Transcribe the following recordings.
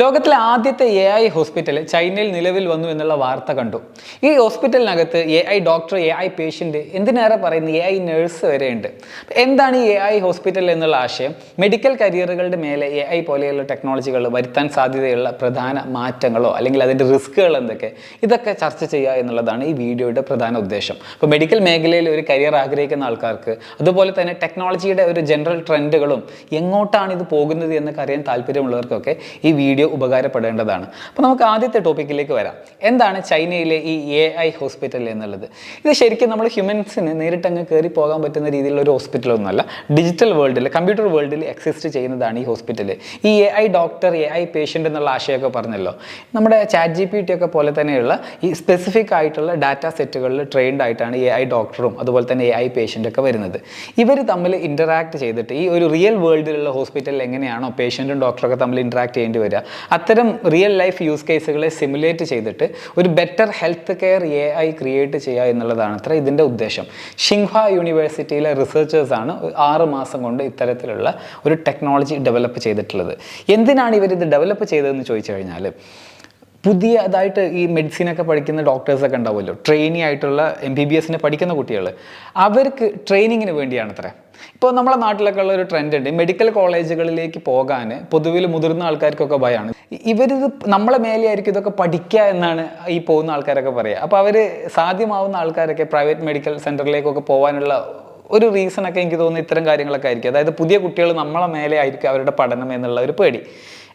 ലോകത്തിലെ ആദ്യത്തെ A I hospital ചൈനയിൽ നിലവിൽ വന്നു എന്നുള്ള വാർത്ത കണ്ടു. ഈ ഹോസ്പിറ്റലിനകത്ത് A I doctor A I patient എന്തിനേറെ പറയുന്ന? എ ഐ നേഴ്സ് വരെയുണ്ട് എന്താണ് ഈ എ ഐ ഹോസ്പിറ്റൽ എന്നുള്ള ആശയം? മെഡിക്കൽ കരിയറുകളുടെ മേലെ എ ഐ പോലെയുള്ള ടെക്നോളജികൾ വരുത്താൻ സാധ്യതയുള്ള പ്രധാന മാറ്റങ്ങളോ അല്ലെങ്കിൽ അതിന്റെ റിസ്ക്കുകൾ എന്തൊക്കെ? ഇതൊക്കെ ചർച്ച ചെയ്യുക എന്നുള്ളതാണ് ഈ വീഡിയോയുടെ പ്രധാന ഉദ്ദേശം. അപ്പോൾ മെഡിക്കൽ മേഖലയിൽ ഒരു കരിയർ ആഗ്രഹിക്കുന്ന ആൾക്കാർക്ക് അതുപോലെ തന്നെ ടെക്നോളജിയുടെ ഒരു ജനറൽ ട്രെൻഡുകളും എങ്ങോട്ടാണ് ഇത് പോകുന്നത് എന്നൊക്കെ അറിയാൻ താല്പര്യമുള്ളവർക്കൊക്കെ ഈ വീഡിയോ ഉപകാരപ്പെടേണ്ടതാണ്. അപ്പോൾ നമുക്ക് ആദ്യത്തെ ടോപ്പിക്കിലേക്ക് വരാം. എന്താണ് ചൈനയിലെ ഈ എ ഐ ഹോസ്പിറ്റൽ എന്നുള്ളത്? ഇത് ശരിക്കും നമ്മൾ ഹ്യൂമൻസിന് നേരിട്ടങ്ങ് കയറി പോകാൻ പറ്റുന്ന രീതിയിലുള്ള ഒരു ഹോസ്പിറ്റലൊന്നുമല്ല ഡിജിറ്റൽ വേൾഡിൽ കമ്പ്യൂട്ടർ വേൾഡിൽ എക്സിസ്റ്റ് ചെയ്യുന്നതാണ് ഈ ഹോസ്പിറ്റൽ ഈ A I doctor A I patient എന്നുള്ള ആശയമൊക്കെ പറഞ്ഞല്ലോ. നമ്മുടെ ചാറ്റ് ജി പി ടി ഒക്കെ പോലെ തന്നെയുള്ള ഈ സ്പെസിഫിക് ആയിട്ടുള്ള ഡാറ്റ സെറ്റുകളിൽ ട്രെയിൻഡ് ആയിട്ടാണ് എ ഐ ഡോക്ടറും അതുപോലെ തന്നെ എ ഐ പേഷ്യന്റ് ഒക്കെ വരുന്നത്. ഇവർ തമ്മിൽ ഇന്ററാക്ട് ചെയ്തിട്ട് ഈ ഒരു റിയൽ വേൾഡിലുള്ള ഹോസ്പിറ്റലിൽ എങ്ങനെയാണോ പേഷ്യന്റും ഡോക്ടറൊക്കെ തമ്മിൽ ഇൻട്രാക്ട് ചെയ്യേണ്ടി വരിക? അത്തരം റിയൽ ലൈഫ് യൂസ് കേസുകളെ സിമുലേറ്റ് ചെയ്തിട്ട് ഒരു better health care A I create ചെയ്യുക എന്നുള്ളതാണ് അത്ര ഇതിന്റെ ഉദ്ദേശം. ഷിംഹ യൂണിവേഴ്സിറ്റിയിലെ റിസർച്ചേഴ്സാണ് ആറ് മാസം കൊണ്ട് ഇത്തരത്തിലുള്ള ഒരു ടെക്നോളജി ഡെവലപ്പ് ചെയ്തിട്ടുള്ളത്. എന്തിനാണ് ഇവരിത് ഡെവലപ്പ് ചെയ്തതെന്ന് ചോദിച്ചു കഴിഞ്ഞാൽ പുതിയതായിട്ട് ഈ മെഡിസിനൊക്കെ പഠിക്കുന്ന ഡോക്ടേഴ്സൊക്കെ ഉണ്ടാവുമല്ലോ. ട്രെയിനി ആയിട്ടുള്ള എം ബി ബി എസിന് പഠിക്കുന്ന കുട്ടികൾ അവർക്ക് ട്രെയിനിങ്ങിന് വേണ്ടിയാണ് അത്ര ഇപ്പോൾ നമ്മളെ നാട്ടിലൊക്കെ ഉള്ള ഒരു ട്രെൻഡ് ഉണ്ട്. മെഡിക്കൽ കോളേജുകളിലേക്ക് പോകാൻ പൊതുവിൽ മുതിർന്ന ആൾക്കാർക്കൊക്കെ ഭയമാണ് ഇവരിത് നമ്മളെ മേലെയായിരിക്കും ഇതൊക്കെ പഠിക്കുക എന്നാണ് ഈ പോകുന്ന ആൾക്കാരൊക്കെ പറയുക അപ്പോൾ അവർ സാധ്യമാവുന്ന ആൾക്കാരൊക്കെ പ്രൈവറ്റ് മെഡിക്കൽ സെന്ററിലേക്കൊക്കെ പോകാനുള്ള ഒരു റീസണൊക്കെ എനിക്ക് തോന്നുന്നു ഇത്തരം കാര്യങ്ങളൊക്കെ ആയിരിക്കും. അതായത് പുതിയ കുട്ടികൾ നമ്മളെ മേലെ ആയിരിക്കും അവരുടെ പഠനം എന്നുള്ള ഒരു പേടി.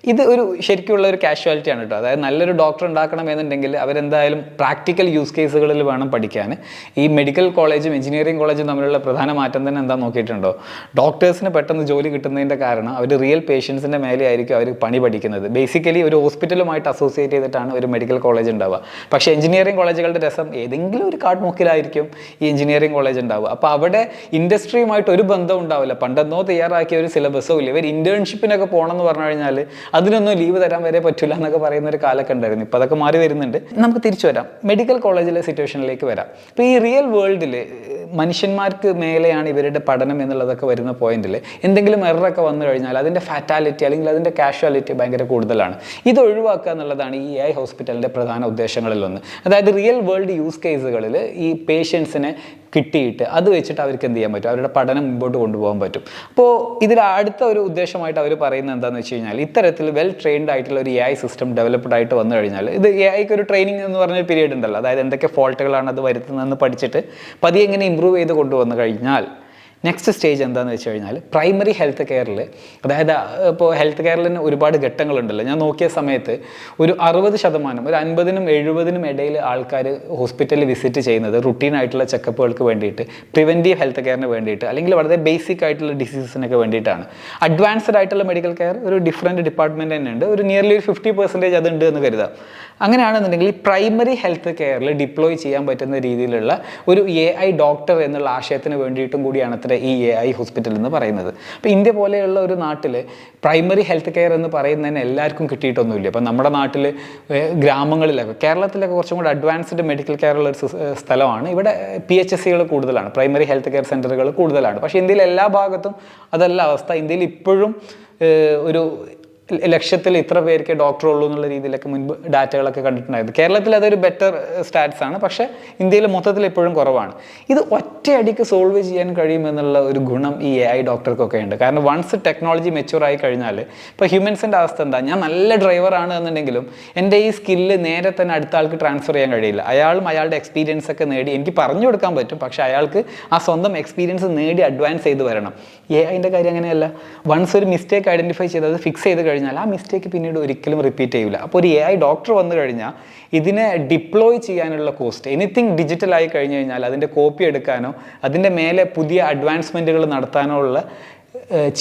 ഇത് ഒരു ശരിക്കുള്ള ഒരു കാഷ്വാലിറ്റി ആണ് കേട്ടോ. അതായത് നല്ലൊരു ഡോക്ടർ ഉണ്ടാക്കണം എന്നുണ്ടെങ്കിൽ അവരെന്തായാലും പ്രാക്ടിക്കൽ യൂസ് കേസുകളിൽ വേണം പഠിക്കാൻ. ഈ മെഡിക്കൽ കോളേജും എഞ്ചിനീയറിംഗ് കോളേജും തമ്മിലുള്ള പ്രധാന മാറ്റം തന്നെ എന്താ നോക്കിയിട്ടുണ്ടോ? ഡോക്ടേഴ്സിന് പെട്ടെന്ന് ജോലി കിട്ടുന്നതിന്റെ കാരണം അവർ റിയൽ പേഷ്യൻസിന്റെ മേലെ ആയിരിക്കും അവർ പണി പഠിക്കുന്നത്. ബേസിക്കലി ഒരു ഹോസ്പിറ്റലുമായിട്ട് അസോസിയേറ്റ് ചെയ്തിട്ടാണ് ഒരു മെഡിക്കൽ കോളേജ് ഉണ്ടാവുക. പക്ഷേ എഞ്ചിനീയറിംഗ് കോളേജുകളുടെ രസം ഏതെങ്കിലും ഒരു കാർഡ് മുക്കിലായിരിക്കും ഈ എഞ്ചിനീയറിംഗ് കോളേജ് ഉണ്ടാവുക. അപ്പോൾ അവിടെ ഇൻഡസ്ട്രിയുമായിട്ട് ഒരു ബന്ധം ഉണ്ടാവില്ല. പണ്ടെന്നോ തയ്യാറാക്കിയ ഒരു സിലബസോ ഇല്ല. ഇവർ ഇന്റേൺഷിപ്പിനൊക്കെ പോകണമെന്ന് പറഞ്ഞു കഴിഞ്ഞാൽ അതിനൊന്നും ലീവ് തരാൻ വരെ പറ്റില്ല എന്നൊക്കെ പറയുന്ന ഒരു കാലൊക്കെ ഉണ്ടായിരുന്നു. ഇപ്പോൾ അതൊക്കെ മാറി വരുന്നുണ്ട്. നമുക്ക് തിരിച്ചു വരാം. മെഡിക്കൽ കോളേജിലെ സിറ്റുവേഷനിലേക്ക് വരാം. ഇപ്പോൾ ഈ റിയൽ വേൾഡിൽ മനുഷ്യന്മാർക്ക് മേലെയാണ് ഇവരുടെ പഠനം എന്നുള്ളതൊക്കെ വരുന്ന പോയിന്റിൽ എന്തെങ്കിലും എററൊക്കെ വന്നു കഴിഞ്ഞാൽ അതിന്റെ ഫാറ്റാലിറ്റി അല്ലെങ്കിൽ അതിന്റെ കാഷ്വാലിറ്റി ഭയങ്കര കൂടുതലാണ്. ഇത് ഒഴിവാക്കുക എന്നുള്ളതാണ് ഈ എ ഐ ഹോസ്പിറ്റലിന്റെ പ്രധാന ഉദ്ദേശങ്ങളിലൊന്ന് അതായത് റിയൽ വേൾഡ് യൂസ് കേസുകളിൽ ഈ പേഷ്യൻസിനെ കിട്ടിയിട്ട് അത് വെച്ചിട്ട് അവർക്ക് എന്ത് ചെയ്യാൻ പറ്റും? അവരുടെ പഠനം മുമ്പോട്ട് കൊണ്ടുപോകാൻ പറ്റും. അപ്പോൾ ഇതിൽ അടുത്ത ഒരു ഉദ്ദേശമായിട്ട് അവർ പറയുന്നത് എന്താണെന്ന് വെച്ച് കഴിഞ്ഞാൽ ഇത്തരത്തിൽ വെൽ ട്രെയിൻഡ് ആയിട്ടുള്ള ഒരു എ ഐ സിസ്റ്റം ഡെവലപ്ഡ് ആയിട്ട് വന്നു കഴിഞ്ഞാൽ ഇത് എ ഐക്ക് ഒരു ട്രെയിനിങ് എന്ന് പറഞ്ഞ പീരീഡ് ഉണ്ടല്ലോ. അതായത് എന്തൊക്കെ ഫോൾട്ടുകളാണ് അത് വരുത്തുന്നതെന്ന് പഠിച്ചിട്ട് പതിയെ എങ്ങനെ ഇമ്പ്രൂവ് ചെയ്ത് കൊണ്ടുവന്നു കഴിഞ്ഞാൽ നെക്സ്റ്റ് സ്റ്റേജ് എന്താണെന്ന് വെച്ച് കഴിഞ്ഞാൽ പ്രൈമറി ഹെൽത്ത് കെയറിൽ അതായത് ഇപ്പോൾ ഹെൽത്ത് കെയറിൽ തന്നെ ഒരുപാട് ഘട്ടങ്ങളുണ്ടല്ലോ. ഞാൻ നോക്കിയ സമയത്ത് ഒരു അറുപത് ശതമാനം ഒരു അൻപതിനും എഴുപതിനും ഇടയിൽ ആൾക്കാർ ഹോസ്പിറ്റലിൽ വിസിറ്റ് ചെയ്യുന്നത് റുട്ടീൻ ആയിട്ടുള്ള ചെക്കപ്പുകൾക്ക് വേണ്ടിയിട്ട് പ്രിവെന്റീവ് ഹെൽത്ത് കെയറിന് വേണ്ടിയിട്ട് അല്ലെങ്കിൽ വളരെ ബേസിക് ആയിട്ടുള്ള ഡിസീസസിനൊക്കെ വേണ്ടിയിട്ടാണ്. അഡ്വാൻസ്ഡ് ആയിട്ടുള്ള മെഡിക്കൽ കെയർ ഒരു ഡിഫറെന്റ് ഡിപ്പാർട്ട്മെന്റ് തന്നെ ഉണ്ട് ഒരു നിയർലി ഒരു ഫിഫ്റ്റി പെർസെന്റേജ് അതുണ്ട് എന്ന് കരുതാം. അങ്ങനെയാണെന്നുണ്ടെങ്കിൽ ഈ പ്രൈമറി ഹെൽത്ത് കെയറിൽ ഡിപ്ലോയ് ചെയ്യാൻ പറ്റുന്ന രീതിയിലുള്ള ഒരു എ ഐ ഡോക്ടർ എന്നുള്ള ആശയത്തിന് വേണ്ടിയിട്ടും കൂടിയാണ് അത്ര ഈ എ ഐ ഹോസ്പിറ്റൽ എന്ന് പറയുന്നത്. അപ്പോൾ ഇന്ത്യ പോലെയുള്ള ഒരു നാട്ടിൽ പ്രൈമറി ഹെൽത്ത് കെയർ എന്ന് പറയുന്നതിന് എല്ലാവർക്കും കിട്ടിയിട്ടൊന്നുമില്ല. അപ്പോൾ നമ്മുടെ നാട്ടിൽ ഗ്രാമങ്ങളിലൊക്കെ കേരളത്തിലൊക്കെ കുറച്ചും കൂടി അഡ്വാൻസ്ഡ് മെഡിക്കൽ കെയർ ഉള്ള ഒരു സ്ഥലമാണ്. ഇവിടെ പി എച്ച് എസ് സികൾ കൂടുതലാണ്. പ്രൈമറി ഹെൽത്ത് കെയർ സെന്ററുകൾ കൂടുതലാണ്. പക്ഷേ ഇന്ത്യയിൽ എല്ലാ ഭാഗത്തും അതല്ല അവസ്ഥ. ഇന്ത്യയിൽ ഇപ്പോഴും ഒരു ലക്ഷത്തിൽ ഇത്ര പേർക്ക് ഡോക്ടർ ഉള്ളൂ എന്നുള്ള രീതിയിലൊക്കെ മുൻപ് ഡാറ്റകളൊക്കെ കണ്ടിട്ടുണ്ടായിരുന്നു. കേരളത്തിൽ അതൊരു ബെറ്റർ സ്റ്റാറ്റ്സ് ആണ്. പക്ഷേ ഇന്ത്യയിൽ മൊത്തത്തിൽ ഇപ്പോഴും കുറവാണ്. ഇത് ഒറ്റയടിക്ക് സോൾവ് ചെയ്യാൻ കഴിയുമെന്നുള്ള ഒരു ഗുണം ഈ എ ഐ ഡോക്ടർക്കൊക്കെ ഉണ്ട്. കാരണം വൺസ് ടെക്നോളജി മെച്യൂർ ആയി കഴിഞ്ഞാൽ ഇപ്പോൾ ഹ്യൂമൻസിന്റെ അവസ്ഥ എന്താ? ഞാൻ നല്ല ഡ്രൈവറാണ് എന്നുണ്ടെങ്കിലും എന്റെ ഈ സ്കില്ല് നേരെ തന്നെ അടുത്ത ആൾക്ക് ട്രാൻസ്ഫർ ചെയ്യാൻ കഴിയില്ല. അയാളും അയാളുടെ എക്സ്പീരിയൻസ് ഒക്കെ നേടി എനിക്ക് പറഞ്ഞു കൊടുക്കാൻ പറ്റും. പക്ഷേ അയാൾക്ക് ആ സ്വന്തം എക്സ്പീരിയൻസ് നേടി അഡ്വാൻസ് ചെയ്ത് വരണം. എ ഐന്റെ കാര്യം അങ്ങനെയല്ല. വൺസ് ഒരു മിസ്റ്റേക്ക് ഐഡന്റിഫൈ ചെയ്ത് അത് ഫിക്സ് ചെയ്ത് കഴിഞ്ഞാൽ ആ മിസ്റ്റേക്ക് പിന്നീട് ഒരിക്കലും റിപ്പീറ്റ് ചെയ്യില്ല അപ്പോൾ ഒരു എ ഐ ഡോക്ടർ വന്നു കഴിഞ്ഞാൽ ഇതിനെ ഡിപ്ലോയ് ചെയ്യാനുള്ള കോസ്റ്റ് എനിത്തിങ് ഡിജിറ്റൽ ആയി കഴിഞ്ഞു കഴിഞ്ഞാൽ അതിന്റെ കോപ്പി എടുക്കാനോ അതിന്റെ മേലെ പുതിയ അഡ്വാൻസ്മെന്റുകൾ നടത്താനോ ഉള്ള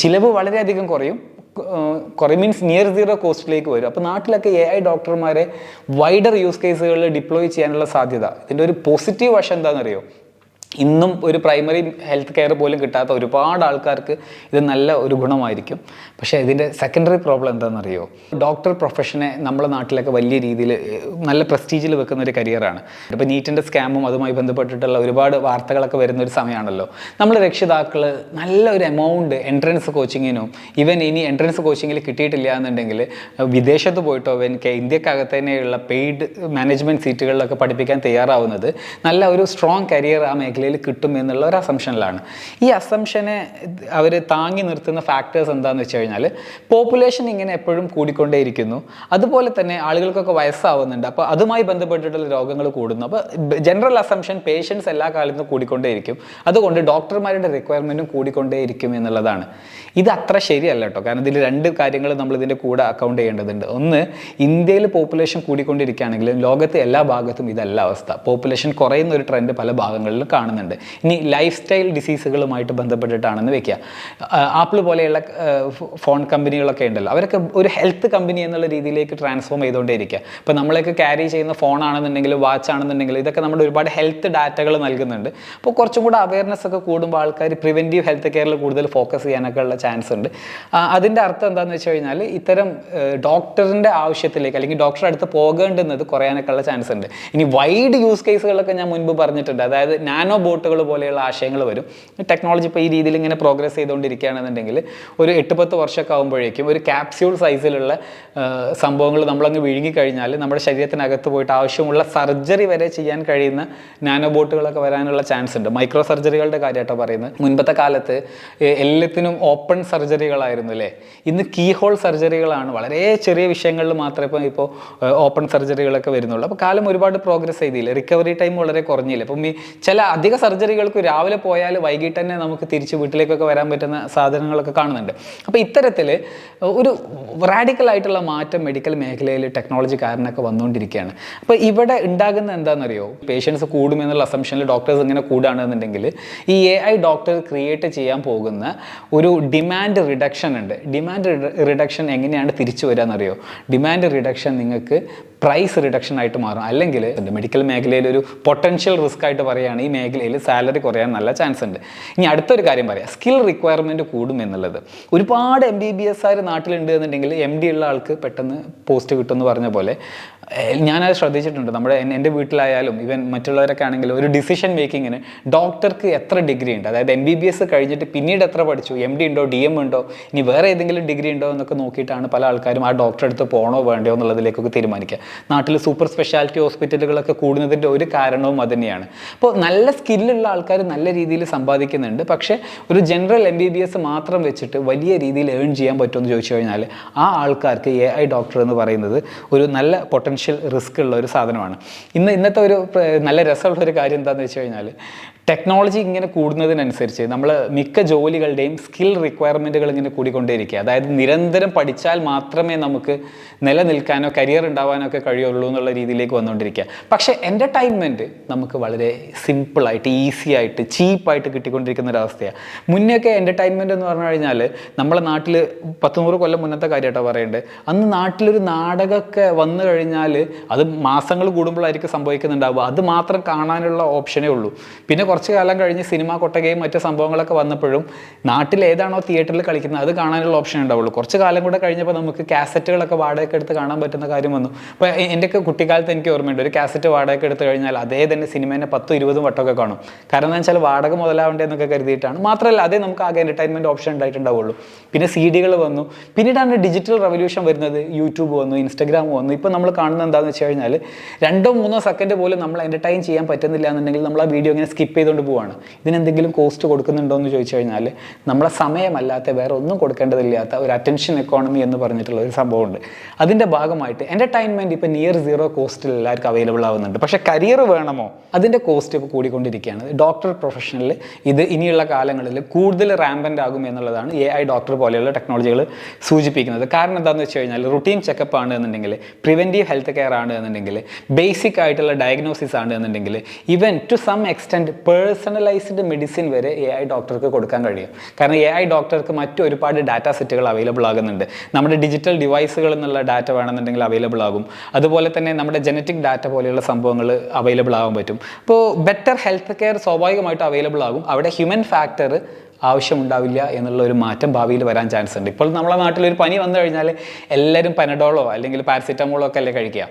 ചിലവ് വളരെയധികം കുറയും. കുറേ മീൻസ് നിയർ സീറോ കോസ്റ്റിലേക്ക് വരും. അപ്പോൾ നാട്ടിലൊക്കെ എ ഐ ഡോക്ടർമാരെ വൈഡർ യൂസ് കേസുകളിൽ ഡിപ്ലോയ് ചെയ്യാനുള്ള സാധ്യത. ഇതിന്റെ ഒരു പോസിറ്റീവ് വശം എന്താണെന്നറിയോ? ഇന്നും ഒരു പ്രൈമറി ഹെൽത്ത് കെയർ പോലും കിട്ടാത്ത ഒരുപാട് ആൾക്കാർക്ക് ഇത് നല്ല ഒരു ഗുണമായിരിക്കും. പക്ഷേ ഇതിന്റെ സെക്കൻഡറി പ്രോബ്ലം എന്താണെന്നറിയോ? ഡോക്ടർ പ്രൊഫഷനെ നമ്മുടെ നാട്ടിലൊക്കെ വലിയ രീതിയിൽ നല്ല പ്രസ്റ്റീജിൽ വെക്കുന്ന ഒരു കരിയറാണ് ഇപ്പോൾ നീറ്റിന്റെ സ്കാമും അതുമായി ബന്ധപ്പെട്ടിട്ടുള്ള ഒരുപാട് വാർത്തകളൊക്കെ വരുന്ന ഒരു സമയമാണല്ലോ നമ്മൾ രക്ഷിതാക്കൾ നല്ല ഒരു എമൗണ്ട് എൻട്രൻസ് കോച്ചിങ്ങിനും ഈവൻ ഇനി എൻട്രൻസ് കോച്ചിങ്ങിൽ കിട്ടിയിട്ടില്ല എന്നുണ്ടെങ്കിൽ വിദേശത്ത് പോയിട്ടോ ഇവൻ ഇന്ത്യക്കകത്ത് തന്നെയുള്ള പെയ്ഡ് മാനേജ്മെന്റ് സീറ്റുകളിലൊക്കെ പഠിപ്പിക്കാൻ തയ്യാറാവുന്നത് നല്ല ഒരു സ്ട്രോങ് കരിയർ ആ മേഖലയിൽ കിട്ടും എന്നുള്ള ഒരു അസംഷനിലാണ് ഈ അസംഷനെ അവർ താങ്ങി നിർത്തുന്ന ഫാക്ടേഴ്സ് എന്താണെന്ന് വെച്ച് കഴിഞ്ഞാൽ പോപ്പുലേഷൻ ഇങ്ങനെ എപ്പോഴും കൂടിക്കൊണ്ടേയിരിക്കുന്നു. അതുപോലെ തന്നെ ആളുകൾക്കൊക്കെ വയസ്സാവുന്നുണ്ട്. അപ്പോൾ അതുമായി ബന്ധപ്പെട്ടിട്ടുള്ള രോഗങ്ങൾ കൂടുന്നു. അപ്പോൾ ജനറൽ അസംഷൻ പേഷ്യൻസ് എല്ലാ കാലത്തും കൂടിക്കൊണ്ടേയിരിക്കും. അതുകൊണ്ട് ഡോക്ടർമാരുടെ റിക്വയർമെന്റും കൂടിക്കൊണ്ടേയിരിക്കും എന്നുള്ളതാണ്. ഇത് അത്ര ശരിയല്ല കേട്ടോ. കാരണം ഇതിൽ രണ്ട് കാര്യങ്ങൾ നമ്മൾ ഇതിന്റെ കൂടെ അക്കൗണ്ട് ചെയ്യേണ്ടതുണ്ട്. ഒന്ന് ഇന്ത്യയിൽ പോപ്പുലേഷൻ കൂടിക്കൊണ്ടിരിക്കുകയാണെങ്കിലും ലോകത്തെ എല്ലാ ഭാഗത്തും ഇതല്ല അവസ്ഥ. പോപ്പുലേഷൻ കുറയുന്ന ഒരു ട്രെൻഡ് പല ഭാഗങ്ങളിലും കാണുന്നുണ്ട്. ഇനി ലൈഫ് സ്റ്റൈൽ ഡിസീസുകളുമായിട്ട് ബന്ധപ്പെട്ടിട്ടാണെന്ന് വെക്കുക ആപ്പിൾ പോലെയുള്ള ഫോൺ കമ്പനികളൊക്കെ ഉണ്ടല്ലോ. അവരൊക്കെ ഒരു ഹെൽത്ത് കമ്പനി എന്നുള്ള രീതിയിലേക്ക് ട്രാൻസ്ഫോം ചെയ്തുകൊണ്ടേയിരിക്കുക. ഇപ്പോൾ നമ്മളൊക്കെ ക്യാരി ചെയ്യുന്ന ഫോൺ ആണെന്നുണ്ടെങ്കിലും വാച്ച് ആണെന്നുണ്ടെങ്കിൽ ഇതൊക്കെ നമ്മുടെ ഒരുപാട് ഹെൽത്ത് ഡാറ്റകൾ നൽകുന്നുണ്ട്. അപ്പോൾ കുറച്ചും കൂടെ അവയർനെസ് ഒക്കെ കൂടുമ്പോൾ ആൾക്കാർ പ്രിവെന്റീവ് ഹെൽത്ത് കെയറിൽ കൂടുതൽ ഫോക്കസ് ചെയ്യാനൊക്കെ ഉള്ള ചാൻസ് ഉണ്ട്. അതിന്റെ അർത്ഥം എന്താണെന്ന് വെച്ച് കഴിഞ്ഞാൽ ഇത്തരം ഡോക്ടറിന്റെ ആവശ്യത്തിലേക്ക് അല്ലെങ്കിൽ ഡോക്ടറെ അടുത്ത് പോകേണ്ടുന്നത് കുറയാനൊക്കെ ഉള്ള ചാൻസ് ഉണ്ട്. ഇനി വൈഡ് യൂസ് കേസുകളൊക്കെ ഞാൻ മുൻപ് പറഞ്ഞിട്ടുണ്ട്. അതായത് നാനോ ബോട്ടുകൾ പോലെയുള്ള ആശയങ്ങൾ വരും. ടെക്നോളജി ഇപ്പോൾ ഈ രീതിയിൽ ഇങ്ങനെ പ്രോഗ്രസ് ചെയ്തുകൊണ്ടിരിക്കുകയാണെന്നുണ്ടെങ്കിൽ ഒരു എട്ട് പത്ത് വർഷമൊക്കെ ആകുമ്പോഴേക്കും ഒരു ക്യാപ്സ്യൂൾ സൈസിലുള്ള സംഭവങ്ങൾ നമ്മളങ്ങ് വിഴുങ്ങിക്കഴിഞ്ഞാൽ നമ്മുടെ ശരീരത്തിനകത്ത് പോയിട്ട് ആവശ്യമുള്ള സർജറി വരെ ചെയ്യാൻ കഴിയുന്ന നാനോ ബോട്ടുകളൊക്കെ വരാനുള്ള ചാൻസ് ഉണ്ട്. മൈക്രോ സർജറികളുടെ കാര്യമായിട്ടോ പറയുന്നത്. മുൻപത്തെ കാലത്ത് എല്ലാത്തിനും ഓപ്പൺ സർജറികളായിരുന്നു അല്ലേ? ഇന്ന് കീ ഹോൾ സർജറികളാണ് വളരെ ചെറിയ വിഷയങ്ങളിൽ മാത്രമേ ഇപ്പോൾ ഇപ്പോൾ ഓപ്പൺ സർജറികളൊക്കെ വരുന്നുള്ളൂ. അപ്പോൾ കാലം ഒരുപാട് പ്രോഗ്രസ് ചെയ്തില്ല? റിക്കവറി ടൈം വളരെ കുറഞ്ഞില്ല? അപ്പം ചില അധിക സർജറികൾക്ക് രാവിലെ പോയാൽ വൈകിട്ട് തന്നെ നമുക്ക് തിരിച്ച് വീട്ടിലേക്കൊക്കെ വരാൻ പറ്റുന്ന സാധനങ്ങളൊക്കെ കാണുന്നുണ്ട്. അപ്പോൾ ഇത്തരത്തിൽ ഒരു റാഡിക്കൽ ആയിട്ടുള്ള മാറ്റം മെഡിക്കൽ മേഖലയിൽ ടെക്നോളജി കാരണമൊക്കെ വന്നുകൊണ്ടിരിക്കുകയാണ്. അപ്പോൾ ഇവിടെ ഉണ്ടാകുന്ന എന്താണെന്നറിയോ? പേഷ്യൻസ് കൂടുമെന്നുള്ള അസംഷനിൽ ഡോക്ടേഴ്സ് ഇങ്ങനെ കൂടുകയാണെന്നുണ്ടെങ്കിൽ ഈ എ ഐ ഡോക്ടർ ക്രിയേറ്റ് ചെയ്യാൻ പോകുന്ന ഒരു ഡിമാൻഡ് റിഡക്ഷൻ ഉണ്ട്. ഡിമാൻഡ് റിഡക്ഷൻ എങ്ങനെയാണ് തിരിച്ചു വരിക എന്നറിയോ ഡിമാൻഡ് റിഡക്ഷൻ നിങ്ങൾക്ക് പ്രൈസ് റിഡക്ഷൻ ആയിട്ട് മാറും. അല്ലെങ്കിൽ മെഡിക്കൽ മേഖലയിൽ ഒരു പൊട്ടൻഷ്യൽ റിസ്ക് ആയിട്ട് പറയുകയാണ് ഈ മേഖലയിൽ സാലറി കുറയാൻ നല്ല ചാൻസ് ഉണ്ട്. ഇനി അടുത്തൊരു കാര്യം പറയാം. സ്കിൽ റിക്വയർമെന്റ് കൂടും എന്നുള്ളത്. ഒരുപാട് എം ബി ബി എസ് ആർ നാട്ടിലുണ്ട് എന്നുണ്ടെങ്കിൽ എം ഡി ഉള്ള ആൾക്ക് പെട്ടെന്ന് പോസ്റ്റ് കിട്ടുമെന്ന് പറഞ്ഞ പോലെ ഞാനത് ശ്രദ്ധിച്ചിട്ടുണ്ട്. നമ്മുടെ എൻ- എന്റെ വീട്ടിലായാലും ഇവൻ മറ്റുള്ളവരൊക്കെ ആണെങ്കിലും ഒരു ഡിസിഷൻ മേക്കിങ്ങിന് ഡോക്ടർക്ക് എത്ര ഡിഗ്രി ഉണ്ട്? അതായത് എം ബി ബി എസ് കഴിഞ്ഞിട്ട് പിന്നീട് എത്ര പഠിച്ചു? എം ഡി ഉണ്ടോ? ഡി എം ഉണ്ടോ? ഇനി വേറെ ഏതെങ്കിലും ഡിഗ്രി ഉണ്ടോ എന്നൊക്കെ നോക്കിയിട്ടാണ് പല ആൾക്കാരും ആ ഡോക്ടറെ അടുത്ത് പോകണോ വേണ്ടോ എന്നുള്ളതിലേക്കൊക്കെ തീരുമാനിക്കുക. നാട്ടിൽ സൂപ്പർ സ്പെഷ്യാലിറ്റി ഹോസ്പിറ്റലുകളൊക്കെ കൂടുന്നതിന്റെ ഒരു കാരണവും അത് തന്നെയാണ്. അപ്പോൾ നല്ല സ്കില്ലുള്ള ആൾക്കാർ നല്ല രീതിയിൽ സമ്പാദിക്കുന്നുണ്ട്. പക്ഷേ ഒരു general M B B S മാത്രം വെച്ചിട്ട് വലിയ രീതിയിൽ ഏൺ ചെയ്യാൻ പറ്റുമെന്ന് ചോദിച്ചു കഴിഞ്ഞാൽ ആ ആൾക്കാർക്ക് എ ഐ ഡോക്ടർ എന്ന് പറയുന്നത് ഒരു നല്ല പൊട്ടൻഷ്യൽ റിസ്ക് ഉള്ള ഒരു സാധനമാണ്. ഇന്ന് ഇന്നത്തെ ഒരു നല്ല രസമുള്ള ഒരു കാര്യം എന്താണെന്ന് വെച്ച് കഴിഞ്ഞാൽ ടെക്നോളജി ഇങ്ങനെ കൂടുന്നതിനനുസരിച്ച് നമ്മൾ മിക്ക ജോലികളുടെയും സ്കിൽ റിക്വയർമെന്റുകൾ ഇങ്ങനെ കൂടിക്കൊണ്ടേയിരിക്കുക. അതായത് നിരന്തരം പഠിച്ചാൽ മാത്രമേ നമുക്ക് നിലനിൽക്കാനോ കരിയർ ഉണ്ടാവാനോ ഒക്കെ കഴിയുള്ളൂ എന്നുള്ള രീതിയിലേക്ക് വന്നുകൊണ്ടിരിക്കുക. പക്ഷേ എന്റർടൈൻമെന്റ് നമുക്ക് വളരെ സിമ്പിളായിട്ട് ഈസി ആയിട്ട് ചീപ്പായിട്ട് കിട്ടിക്കൊണ്ടിരിക്കുന്ന ഒരവസ്ഥയാണ് മുന്നെയൊക്കെ എന്റർടൈൻമെന്റ് എന്ന് പറഞ്ഞു കഴിഞ്ഞാൽ നമ്മളെ നാട്ടിൽ പത്ത് നൂറ് കൊല്ലം മുന്നത്തെ കാര്യമായിട്ടാണ് പറയേണ്ടത് അന്ന് നാട്ടിലൊരു നാടകമൊക്കെ വന്നു കഴിഞ്ഞാൽ അത് മാസങ്ങൾ കൂടുമ്പോഴായിരിക്കും സംഭവിക്കുന്നുണ്ടാവുക. അത് മാത്രം കാണാനുള്ള ഓപ്ഷനേ ഉള്ളൂ. പിന്നെ കുറച്ച് കാലം കഴിഞ്ഞ് സിനിമ കൊട്ടകയും മറ്റു സംഭവങ്ങളൊക്കെ വന്നപ്പോഴും നാട്ടിൽ ഏതാണോ തിയേറ്ററിൽ കളിക്കുന്നത് അത് കാണാനുള്ള ഓപ്ഷൻ ഉണ്ടാവുള്ളൂ. കുറച്ച് കാലം കൂടെ കഴിഞ്ഞപ്പോൾ നമുക്ക് കാസറ്റുകളൊക്കെ വാടകയ്ക്ക് എടുത്ത് കാണാൻ പറ്റുന്ന കാര്യം വന്നു. അപ്പോൾ എന്റെയൊക്കെ കുട്ടിക്കാലത്ത് എനിക്ക് ഓർമ്മയുണ്ട്. ഒരു കാസറ്റ് വാടകയ്ക്ക് എടുത്ത് കഴിഞ്ഞാൽ അതേ തന്നെ സിനിമേനെ പത്തും ഇരുപതും വട്ടമൊക്കെ കാണും. കാരണം എന്താ വെച്ചാൽ വാടക മുതലാവണ്ടേ എന്നൊക്കെ കരുതിയിട്ടാണ്. മാത്രമല്ല അതേ നമുക്ക് ആകെ എന്റർടൈൻമെന്റ് ഓപ്ഷൻ ഉണ്ടായിട്ടുണ്ടാവുള്ളൂ. പിന്നെ സി ഡികൾ വന്നു. പിന്നീടാണ് ഡിജിറ്റൽ റവല്യൂഷൻ വരുന്നത്. യൂട്യൂബ് വന്നു ഇൻസ്റ്റഗ്രാം വന്നു. ഇപ്പോൾ നമ്മൾ കാണുന്നത് എന്താണെന്ന് വെച്ച് കഴിഞ്ഞാൽ രണ്ടോ മൂന്നോ സെക്കൻഡ് പോലും നമ്മൾ എന്റർടൈൻ ചെയ്യാൻ പറ്റുന്നില്ല എന്നുണ്ടെങ്കിൽ നമ്മൾ ആ വീഡിയോ ഇങ്ങനെ സ്കിപ്പ് ചെയ്തുകൊണ്ട് പോവാണ്. ഇതിനെന്തെങ്കിലും കോസ്റ്റ് കൊടുക്കുന്നുണ്ടോ എന്ന് ചോദിച്ചു കഴിഞ്ഞാൽ നമ്മളെ സമയമല്ലാത്ത വേറെ ഒന്നും കൊടുക്കേണ്ടതില്ലാത്ത ഒരു അറ്റൻഷൻ എക്കോണമി എന്ന് പറഞ്ഞിട്ടുള്ള ഒരു സംഭവമുണ്ട്. അതിന്റെ ഭാഗമായിട്ട് എന്റർടൈൻമെന്റ് ഇപ്പോൾ നിയർ സീറോ കോസ്റ്റിൽ എല്ലാവർക്കും അവൈലബിൾ ആവുന്നുണ്ട്. പക്ഷേ കരിയർ വേണമോ? അതിന്റെ കോസ്റ്റ് ഇപ്പോൾ കൂടിക്കൊണ്ടിരിക്കുകയാണ്. ഡോക്ടർ പ്രൊഫഷനിൽ ഇത് ഇനിയുള്ള കാലങ്ങളിൽ കൂടുതൽ റാമ്പന്റ് ആകും എന്നുള്ളതാണ് എ ഐ ഡോക്ടർ പോലെയുള്ള ടെക്നോളജികൾ സൂചിപ്പിക്കുന്നത്. കാരണം എന്താണെന്ന് വെച്ച് കഴിഞ്ഞാൽ റുട്ടീൻ ചെക്കപ്പ് ആണ് എന്നുണ്ടെങ്കിൽ പ്രിവെന്റീവ് ഹെൽത്ത് കെയർ ആണ് എന്നുണ്ടെങ്കിൽ ബേസിക് ആയിട്ടുള്ള ഡയഗ്നോസിസ് ആണ് എന്നുണ്ടെങ്കിൽ even to some extent personalised medicine വരെ എ ഐ ഡോക്ടർക്ക് കൊടുക്കാൻ കഴിയും. കാരണം എ ഐ ഡോക്ടർക്ക് മറ്റു ഒരുപാട് ഡാറ്റ സെറ്റുകൾ അവൈലബിൾ ആകുന്നുണ്ട്. നമ്മുടെ ഡിജിറ്റൽ ഡിവൈസുകൾ എന്നുള്ള ഡാറ്റ വേണമെന്നുണ്ടെങ്കിൽ അവൈലബിൾ ആകും. അതുപോലെ തന്നെ നമ്മുടെ ജനറ്റിക് ഡാറ്റ പോലെയുള്ള സംഭവങ്ങൾ അവൈലബിൾ ആകാൻ പറ്റും. അപ്പോൾ ബെറ്റർ ഹെൽത്ത് കെയർ സ്വാഭാവികമായിട്ട് അവൈലബിൾ ആകും. അവിടെ ഹ്യൂമൻ ഫാക്ടർ ആവശ്യമുണ്ടാവില്ല എന്നുള്ള ഒരു മാറ്റം ഭാവിയിൽ വരാൻ ചാൻസ് ഉണ്ട്. ഇപ്പോൾ നമ്മളെ നാട്ടിൽ ഒരു പനി വന്നു കഴിഞ്ഞാൽ എല്ലാവരും പനഡോളോ അല്ലെങ്കിൽ പാരസിറ്റമോളോ ഒക്കെ അല്ലേ കഴിക്കുക.